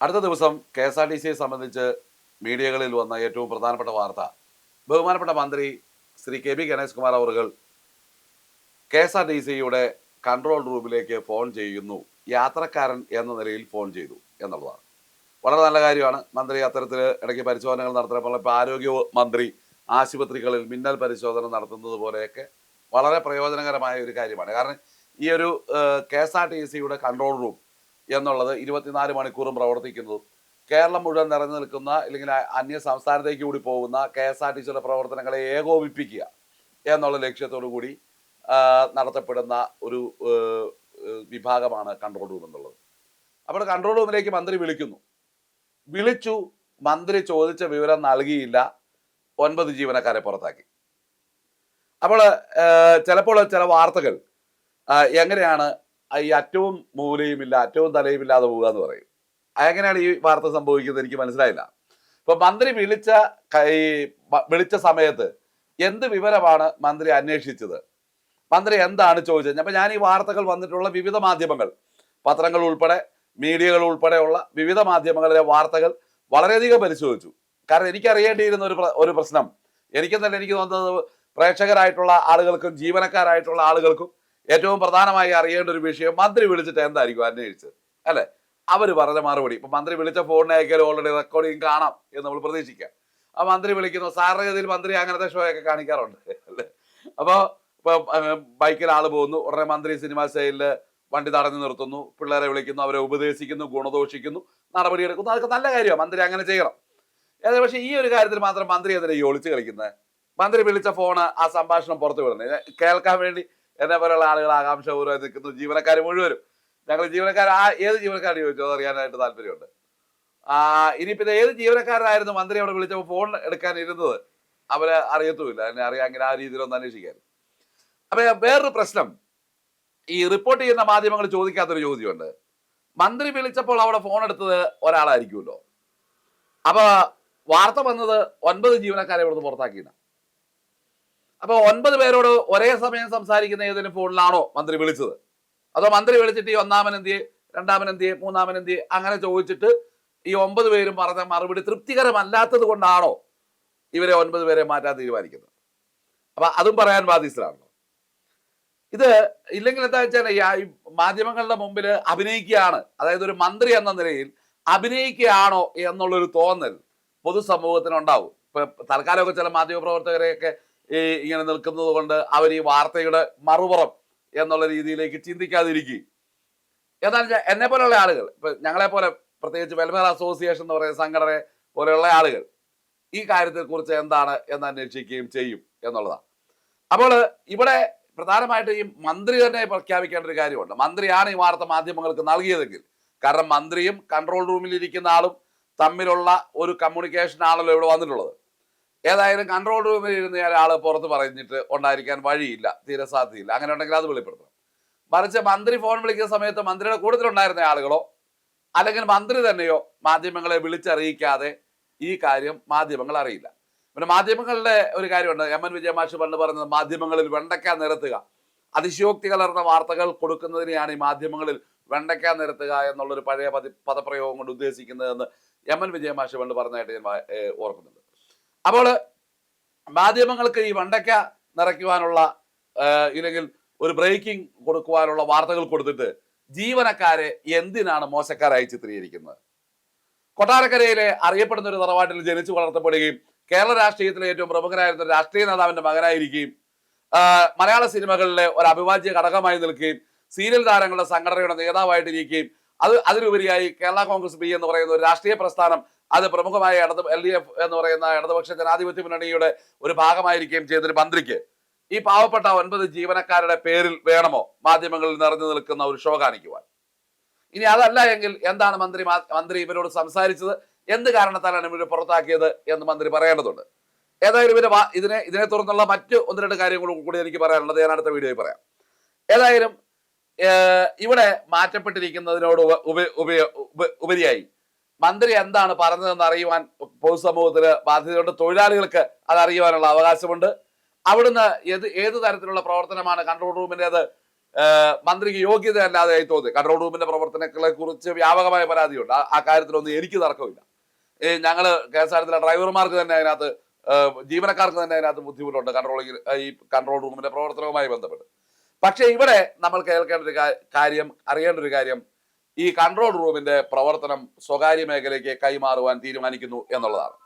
അടുത്ത ദിവസം K S R T സിയെ സംബന്ധിച്ച് മീഡിയകളിൽ വന്ന ഏറ്റവും പ്രധാനപ്പെട്ട വാർത്ത. ബഹുമാനപ്പെട്ട മന്ത്രി ശ്രീ കെ ബി ഗണേഷ് കുമാർ അവറുകൾ കെ എസ് ആർ ടി സിയുടെ കൺട്രോൾ റൂമിലേക്ക് ഫോൺ ചെയ്യുന്നു. യാത്രക്കാരൻ എന്ന നിലയിൽ ഫോൺ ചെയ്തു എന്നുള്ളതാണ്. വളരെ നല്ല കാര്യമാണ്. മന്ത്രി അത്തരത്തിൽ ഇടയ്ക്ക് പരിശോധനകൾ നടത്തുമ്പോൾ ഇപ്പോൾ ആരോഗ്യ മന്ത്രി ആശുപത്രികളിൽ മിന്നൽ പരിശോധന നടത്തുന്നത് പോലെയൊക്കെ വളരെ പ്രയോജനകരമായ ഒരു കാര്യമാണ്. കാരണം ഈ ഒരു കെ എസ് ആർ ടി സിയുടെ കൺട്രോൾ റൂം എന്നുള്ളത് ഇരുപത്തിനാല് മണിക്കൂറും പ്രവർത്തിക്കുന്നതും. കേരളം മുഴുവൻ നിറഞ്ഞു നിൽക്കുന്ന അല്ലെങ്കിൽ അന്യ സംസ്ഥാനത്തേക്ക് കൂടി പോകുന്ന കെ എസ് ആർ ടി സിയുടെ പ്രവർത്തനങ്ങളെ ഏകോപിപ്പിക്കുക എന്നുള്ള ലക്ഷ്യത്തോടു കൂടി നടത്തപ്പെടുന്ന ഒരു വിഭാഗമാണ് കൺട്രോൾ റൂം എന്നുള്ളത്. അപ്പോൾ കൺട്രോൾ റൂമിലേക്ക് മന്ത്രി വിളിക്കുന്നു. വിളിച്ചു. മന്ത്രി ചോദിച്ച വിവരം നൽകിയില്ല. ഒൻപത് ജീവനക്കാരെ പുറത്താക്കി. അപ്പോൾ ചിലപ്പോൾ ചില വാർത്തകൾ എങ്ങനെയാണ് ഈ അറ്റവും മൂലയുമില്ല അറ്റവും തലയുമില്ലാതെ പോവുക എന്ന് പറയും. എങ്ങനെയാണ് ഈ വാർത്ത സംഭവിക്കുന്നത് എനിക്ക് മനസ്സിലായില്ല. ഇപ്പൊ മന്ത്രി വിളിച്ച ഈ വിളിച്ച സമയത്ത് എന്ത് വിവരമാണ് മന്ത്രി അന്വേഷിച്ചത്? മന്ത്രി എന്താണ് ചോദിച്ചത്? അപ്പൊ ഞാൻ ഈ വാർത്തകൾ വന്നിട്ടുള്ള വിവിധ മാധ്യമങ്ങൾ പത്രങ്ങൾ ഉൾപ്പെടെ മീഡിയകൾ ഉൾപ്പെടെയുള്ള വിവിധ മാധ്യമങ്ങളിലെ വാർത്തകൾ വളരെയധികം പരിശോധിച്ചു. കാരണം എനിക്ക് അറിയേണ്ടിയിരുന്ന ഒരു ഒരു പ്രശ്നം. എനിക്കും തന്നെ എനിക്ക് തോന്നുന്നത് പ്രേക്ഷകരായിട്ടുള്ള ആളുകൾക്കും ജീവനക്കാരായിട്ടുള്ള ആളുകൾക്കും ഏറ്റവും പ്രധാനമായി അറിയേണ്ട ഒരു വിഷയം മന്ത്രി വിളിച്ചിട്ട് എന്തായിരിക്കും അന്വേഷിച്ചത്? അല്ലെ? അവർ പറഞ്ഞ മറുപടി. ഇപ്പൊ മന്ത്രി വിളിച്ച ഫോണിനെ അയക്കാലും ഓൾറെഡി റെക്കോർഡിങ് കാണാം എന്ന് നമ്മൾ പ്രതീക്ഷിക്കാം. ആ മന്ത്രി വിളിക്കുന്നു സാറിന്റെ ഗതിയിൽ മന്ത്രി അങ്ങനത്തെ ഷോ ഒക്കെ കാണിക്കാറുണ്ട്. അല്ലേ? അപ്പോ ഇപ്പൊ ബൈക്കിൽ ആൾ പോകുന്നു. ഉടനെ മന്ത്രി സിനിമാ സ്റ്റൈലിൽ വണ്ടി തടഞ്ഞു നിർത്തുന്നു. പിള്ളേരെ വിളിക്കുന്നു അവരെ ഉപദേശിക്കുന്നു ഗുണദോഷിക്കുന്നു നടപടിയെടുക്കുന്നു അതൊക്കെ നല്ല കാര്യമാണ്. മന്ത്രി അങ്ങനെ ചെയ്യണം. ഏതായാലും പക്ഷേ ഈ ഒരു കാര്യത്തിൽ മാത്രം മന്ത്രി എന്തിനാ ഈ ഒളിച്ചു കളിക്കുന്നത്? മന്ത്രി വിളിച്ച ഫോണ് ആ സംഭാഷണം പുറത്തു വിടുന്നത്. കേൾക്കാൻ വേണ്ടി എന്നെ പോലെയുള്ള ആളുകൾ ആകാംക്ഷപൂർവം നിൽക്കുന്നു. ജീവനക്കാർ മുഴുവനും. ഞങ്ങൾ ജീവനക്കാർ ആ ഏത് ജീവനക്കാരെ ചോദിച്ചോ അറിയാനായിട്ട് താല്പര്യമുണ്ട്. ആ ഇനിയിപ്പോ ഇത് ഏത് ജീവനക്കാരനായിരുന്നു മന്ത്രി അവിടെ വിളിച്ചപ്പോൾ ഫോൺ എടുക്കാൻ ഇരുന്നത് അവരെ അറിയത്തുമില്ല. എന്നെ അറിയാം അങ്ങനെ ആ രീതിയിലൊന്നും അന്വേഷിക്കാൻ അപ്പൊ വേറൊരു പ്രശ്നം. ഈ റിപ്പോർട്ട് ചെയ്യുന്ന മാധ്യമങ്ങൾ ചോദിക്കാത്തൊരു ചോദ്യമുണ്ട്. മന്ത്രി വിളിച്ചപ്പോൾ അവിടെ ഫോൺ എടുത്തത് ഒരാളായിരിക്കുമല്ലോ. അപ്പൊ വാർത്ത വന്നത് ഒൻപത് ജീവനക്കാരെ ഇവിടുന്ന് പുറത്താക്കിയെന്ന് അപ്പൊ ഒൻപത് പേരോട് ഒരേ സമയം സംസാരിക്കുന്ന ഏതെങ്കിലും ഫോണിലാണോ മന്ത്രി വിളിച്ചത്? അതോ മന്ത്രി വിളിച്ചിട്ട് ഈ ഒന്നാമൻ എന്തിയെ രണ്ടാമൻ എന്തിയെ മൂന്നാമൻ എന്തിയെ അങ്ങനെ ചോദിച്ചിട്ട് ഈ ഒമ്പത് പേരും പറഞ്ഞ മറുപടി തൃപ്തികരമല്ലാത്തത് കൊണ്ടാണോ ഇവരെ ഒൻപത് പേരെ മാറ്റാൻ തീരുമാനിക്കുന്നത്? അപ്പൊ അതും പറയാൻ ബാധ്യസ്ഥരാണല്ലോ. ഇത് ഇല്ലെങ്കിൽ എന്താ വെച്ചാൽ ഈ മാധ്യമങ്ങളുടെ മുമ്പിൽ അഭിനയിക്കുകയാണ് അതായത് ഒരു മന്ത്രി എന്ന നിലയിൽ അഭിനയിക്കുകയാണോ എന്നുള്ളൊരു തോന്നൽ പൊതുസമൂഹത്തിന് ഉണ്ടാവും ഇപ്പൊ തൽക്കാലമൊക്കെ ചില മാധ്യമ പ്രവർത്തകരെയൊക്കെ ഈ ഇങ്ങനെ നിൽക്കുന്നത് കൊണ്ട് അവർ ഈ വാർത്തയുടെ മറുപുറം എന്നുള്ള രീതിയിലേക്ക് ചിന്തിക്കാതിരിക്കുക എന്നാൽ എന്നെ പോലെയുള്ള ആളുകൾ ഇപ്പൊ ഞങ്ങളെ പോലെ പ്രത്യേകിച്ച് വെൽഫെയർ അസോസിയേഷൻ എന്ന് പറയുന്ന സംഘടന പോലെയുള്ള ആളുകൾ ഈ കാര്യത്തെ കുറിച്ച് എന്താണ് എന്ന് അന്വേഷിക്കുകയും ചെയ്യും എന്നുള്ളതാണ് അപ്പോൾ ഇവിടെ പ്രധാനമായിട്ട് ഈ മന്ത്രി തന്നെ പ്രഖ്യാപിക്കേണ്ട ഒരു കാര്യമുണ്ട്. മന്ത്രിയാണ് ഈ വാർത്ത മാധ്യമങ്ങൾക്ക് നൽകിയതെങ്കിൽ. കാരണം മന്ത്രിയും കൺട്രോൾ റൂമിൽ ഇരിക്കുന്ന ആളും തമ്മിലുള്ള ഒരു കമ്മ്യൂണിക്കേഷൻ ആണല്ലോ ഇവിടെ വന്നിട്ടുള്ളത്. ഏതായാലും കൺട്രോൾ റൂമിൽ ഇരുന്ന ഒരാൾ പുറത്ത് പറഞ്ഞിട്ട് ഉണ്ടായിരിക്കാൻ വഴിയില്ല. തീരെ സാധ്യതയില്ല. അങ്ങനെ ഉണ്ടെങ്കിൽ അത് വെളിപ്പെടുത്തണം. മറിച്ച് മന്ത്രി ഫോൺ വിളിക്കുന്ന സമയത്ത് മന്ത്രിയുടെ കൂട്ടത്തിലുണ്ടായിരുന്ന ആളുകളോ അല്ലെങ്കിൽ മന്ത്രി തന്നെയോ മാധ്യമങ്ങളെ വിളിച്ചറിയിക്കാതെ ഈ കാര്യം മാധ്യമങ്ങൾ അറിയില്ല. പിന്നെ മാധ്യമങ്ങളുടെ ഒരു കാര്യമുണ്ട്. എം എൻ വിജയമാഷ് പണ്ട് പറഞ്ഞത് മാധ്യമങ്ങളിൽ വെണ്ടയ്ക്ക നിരത്തുക. അതിശയോക്തി കലർന്ന വാർത്തകൾ കൊടുക്കുന്നതിനെയാണ് ഈ മാധ്യമങ്ങളിൽ വെണ്ടയ്ക്ക നിരത്തുക എന്നുള്ളൊരു പഴയ പദപ്രയോഗം കൊണ്ട് ഉദ്ദേശിക്കുന്നതെന്ന് എം എൻ വിജയമാഷ് പണ്ട് പറഞ്ഞതായിട്ട് ഞാൻ ഓർക്കുന്നുണ്ട്. അപ്പോൾ മാധ്യമങ്ങൾക്ക് ഈ വണ്ടക്ക നിറയ്ക്കുവാനുള്ള ഇല്ലെങ്കിൽ ഒരു ബ്രേക്കിംഗ് കൊടുക്കുവാനുള്ള വാർത്തകൾ കൊടുത്തിട്ട് ജീവനക്കാരെ എന്തിനാണ് മോശക്കാരായി ചിത്രീകരിക്കുന്നത്? കൊട്ടാരക്കരയിലെ അറിയപ്പെടുന്ന ഒരു തറവാട്ടിൽ ജനിച്ചു വളർത്തപ്പെടുകയും കേരള രാഷ്ട്രീയത്തിലെ ഏറ്റവും പ്രമുഖനായിരുന്ന രാഷ്ട്രീയ നേതാവിന്റെ മകനായിരിക്കുകയും മലയാള സിനിമകളിലെ ഒരു അഭിവാജ്യ ഘടകമായി നിൽക്കുകയും സീരിയൽ താരങ്ങളുടെ സംഘടനയുടെ നേതാവായിട്ടിരിക്കുകയും അത് അതിലുപരിയായി കേരള കോൺഗ്രസ് ബി എന്ന് പറയുന്ന ഒരു രാഷ്ട്രീയ പ്രസ്ഥാനം അത് പ്രമുഖമായ ഇടതു എൽ ഡി എഫ് എന്ന് പറയുന്ന ഇടതുപക്ഷ ജനാധിപത്യ മുന്നണിയുടെ ഒരു ഭാഗമായിരിക്കുകയും ചെയ്തൊരു മന്ത്രിക്ക് ഈ പാവപ്പെട്ട ഒൻപത് ജീവനക്കാരുടെ പേരിൽ വേണമോ മാധ്യമങ്ങളിൽ നിറഞ്ഞു നിൽക്കുന്ന ഒരു ഷോ കാണിക്കുവാൻ? ഇനി അതല്ല എങ്കിൽ എന്താണ് മന്ത്രി മന്ത്രി ഇവരോട് സംസാരിച്ചത്? എന്ത് കാരണത്താലാണ് ഇവർ പുറത്താക്കിയത് എന്ന് മന്ത്രി പറയേണ്ടതുണ്ട്. ഏതായാലും ഇവർ ഇതിനെ ഇതിനെ തുടർന്നുള്ള മറ്റ് ഒന്ന് രണ്ട് കാര്യങ്ങളും കൂടി എനിക്ക് പറയാനുള്ളത് ഞാൻ അടുത്ത വീഡിയോയിൽ പറയാം. ഏതായാലും ഇവിടെ മാറ്റപ്പെട്ടിരിക്കുന്നതിനോട് ഉപ- ഉപരിയായി മന്ത്രി എന്താണ് പറഞ്ഞതെന്ന് അറിയുവാൻ പൊതുസമൂഹത്തിന് ബാധ്യതയുണ്ട്. തൊഴിലാളികൾക്ക് അത് അറിയുവാനുള്ള അവകാശമുണ്ട്. അവിടുന്ന് ഏത് ഏത് തരത്തിലുള്ള പ്രവർത്തനമാണ് കൺട്രോൾ റൂമിന്റെത് അത് മന്ത്രിക്ക് യോഗ്യത അല്ലാതെയായി തോന്നി. കൺട്രോൾ റൂമിന്റെ പ്രവർത്തനങ്ങളെ കുറിച്ച് വ്യാപകമായ പരാതിയുണ്ട്. ആ- കാര്യത്തിലൊന്നും എനിക്ക് തർക്കമില്ല. ഞങ്ങൾ കെ എസ് ആർ ടി ഡ്രൈവർമാർക്ക് തന്നെ അതിനകത്ത് ജീവനക്കാർക്ക് തന്നെ അതിനകത്ത് ബുദ്ധിമുട്ടുണ്ട്. കൺട്രോളിംഗ് ഈ കൺട്രോൾ റൂമിന്റെ പ്രവർത്തനവുമായി ബന്ധപ്പെട്ട്. പക്ഷേ ഇവിടെ നമ്മൾ കേൾക്കേണ്ട ഒരു കാര്യം അറിയേണ്ട ഒരു കാര്യം ഈ കൺട്രോൾ റൂമിന്റെ പ്രവർത്തനം സ്വകാര്യ മേഖലയ്ക്ക് കൈമാറുവാൻ തീരുമാനിക്കുന്നു എന്നുള്ളതാണ്.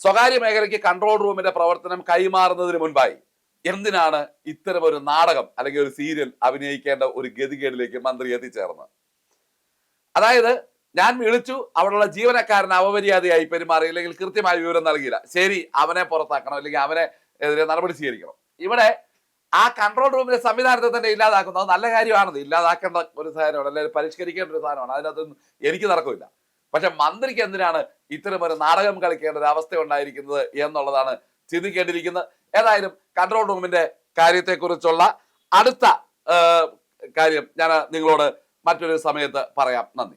സ്വകാര്യ മേഖലയ്ക്ക് കൺട്രോൾ റൂമിന്റെ പ്രവർത്തനം കൈമാറുന്നതിന് മുൻപായി എന്തിനാണ് ഇത്തരം ഒരു നാടകം അല്ലെങ്കിൽ ഒരു സീരിയൽ അഭിനയിക്കേണ്ട ഒരു ഗതികേടിലേക്ക് മന്ത്രി എത്തിച്ചേർന്നത്? അതായത് ഞാൻ വിളിച്ചു അവിടെയുള്ള ജീവനക്കാരൻ അപമര്യാദയായി പെരുമാറി അല്ലെങ്കിൽ കൃത്യമായ വിവരം നൽകിയില്ല. ശരി അവനെ പുറത്താക്കണം അല്ലെങ്കിൽ അവനെ എതിരെ നടപടി സ്വീകരിക്കണം. ഇവിടെ ആ കൺട്രോൾ റൂമിലെ സംവിധാനത്തെ തന്നെ ഇല്ലാതാക്കുന്നത്. നല്ല കാര്യമാണത് ഇല്ലാതാക്കേണ്ട ഒരു സാധനമാണ്. അല്ലെങ്കിൽ പരിഷ്കരിക്കേണ്ട ഒരു സാധനമാണ്. അതിനകത്തൊന്നും എനിക്ക് നടക്കില്ല പക്ഷെ മന്ത്രിക്ക് എന്തിനാണ് ഇത്തരം ഒരു നാടകം കളിക്കേണ്ട ഒരു അവസ്ഥ ഉണ്ടായിരിക്കുന്നത് എന്നുള്ളതാണ് ചിന്തിക്കേണ്ടിയിരിക്കുന്നത്. ഏതായാലും കൺട്രോൾ റൂമിന്റെ കാര്യത്തെക്കുറിച്ചുള്ള അടുത്ത കാര്യം ഞാൻ നിങ്ങളോട് മറ്റൊരു സമയത്ത് പറയാം. നന്ദി.